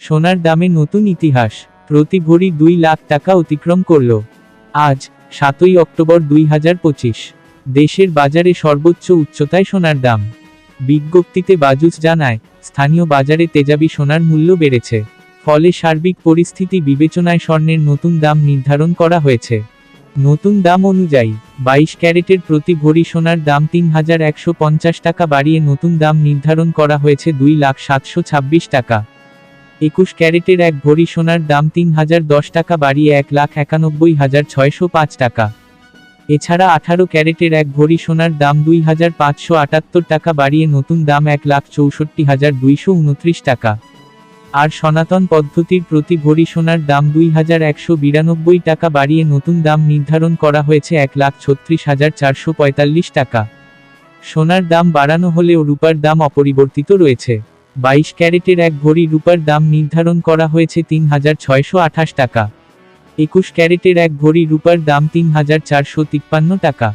সোনার দামে নতুন ইতিহাস। প্রতি ভরি দুই লাখ টাকা অতিক্রম করল। আজ, সাতই অক্টোবর দুই হাজার পঁচিশ। দেশের বাজারে সর্বোচ্চ উচ্চতায় সোনার দাম। বিজ্ঞপ্তিতে বাজুস জানায়, স্থানীয় বাজারে তেজাবি সোনার মূল্য বেড়েছে। ফলে সার্বিক পরিস্থিতি বিবেচনায় স্বর্ণের নতুন দাম নির্ধারণ করা হয়েছে। নতুন দাম অনুযায়ী, বাইশ ক্যারেটের প্রতি ভরি সোনার দাম তিন হাজার একশো পঞ্চাশ টাকা বাড়িয়ে নতুন দাম নির্ধারণ করা হয়েছে দুই লাখ সাতশো ছাব্বিশ টাকা। একুশ ক্যারেটের এক ভরি সোনার দাম তিন হাজার দশ টাকা বাড়িয়ে এক লাখ একানব্বই হাজার ছয়শো পাঁচ টাকা। এছাড়া আঠারো ক্যারেটের এক ভরি সোনার দাম দুই হাজার পাঁচশো আটাত্তর টাকা বাড়িয়ে নতুন দাম এক লাখ চৌষট্টি হাজার দুইশো উনত্রিশ টাকা। আর সনাতন পদ্ধতির প্রতি ভরি সোনার দাম দুই হাজার একশো বিরানব্বই টাকা বাড়িয়ে নতুন দাম নির্ধারণ করা হয়েছে এক লাখ ছত্রিশ হাজার চারশো পঁয়তাল্লিশ টাকা। সোনার দাম বাড়ানো হলেও রূপার দাম অপরিবর্তিত রয়েছে। বাইশ ক্যারেটের এক ভরি রূপার দাম নির্ধারণ করা হয়েছে তিন হাজার ছয়শো আঠাশ টাকা। একুশ ক্যারেটের এক ভরি রূপার দাম তিন হাজার চারশো তিপ্পান্ন টাকা।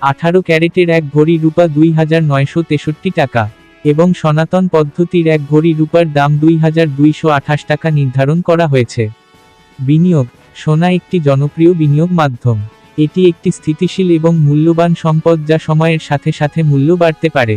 আঠারো ক্যারেটের এক ভরি রূপা দুই হাজার নয়শো তেষট্টি টাকা এবং সনাতন পদ্ধতির এক ভরি রূপার দাম দুই হাজার দুইশো আঠাশ টাকা নির্ধারণ করা হয়েছে। বিনিয়োগ, সোনা একটি জনপ্রিয় বিনিয়োগ মাধ্যম। এটি একটি স্থিতিশীল এবং মূল্যবান সম্পদ যা সময়ের সাথে সাথে মূল্য বাড়তে পারে।